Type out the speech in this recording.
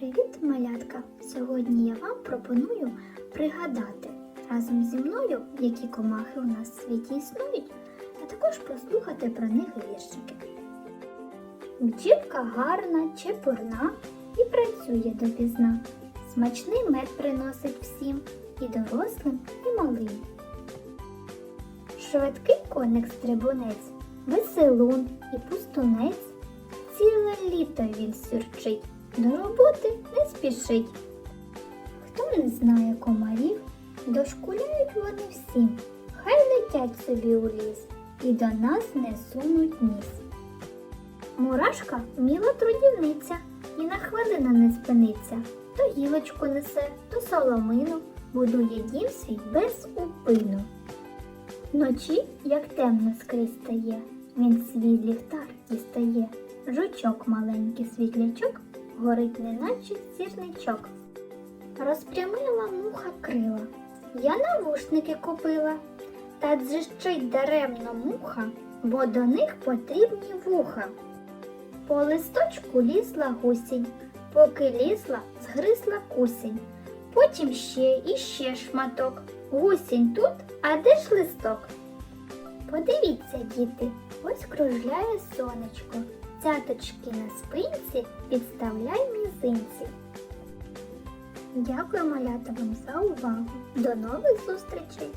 Привіт, малятка! Сьогодні я вам пропоную пригадати разом зі мною, які комахи у нас в світі існують, а також послухати про них віршики. Бджілка гарна, чепурна і працює допізна. Смачний мед приносить всім і дорослим, і малим. Швидкий коник стрибунець, веселун і пустунець. Ціле літо він сюрчить, до роботи не спішить. Хто не знає комарів, дошкуляють вони всім, хай летять собі у ліс і до нас не сунуть ніс. Мурашка вміла трудівниця і на хвилину не спиниться. То гілочку несе, то соломину, будує дім свій без упину. Вночі, як темно скрізь стає, він свій ліхтар дістає. Жучок маленький світлячок горить неначе сірничок. Розпрямила муха крила. Я навушники купила. Та дзищить даремно муха, бо до них потрібні вуха. По листочку лізла гусінь, поки лізла, згризла кусінь. Потім ще і ще шматок. Гусінь тут, а де ж листок? Подивіться, діти, ось кружляє сонечко. Цяточки на спинці підставляй мізинці. Дякую, малята, вам за увагу. До нових зустрічей!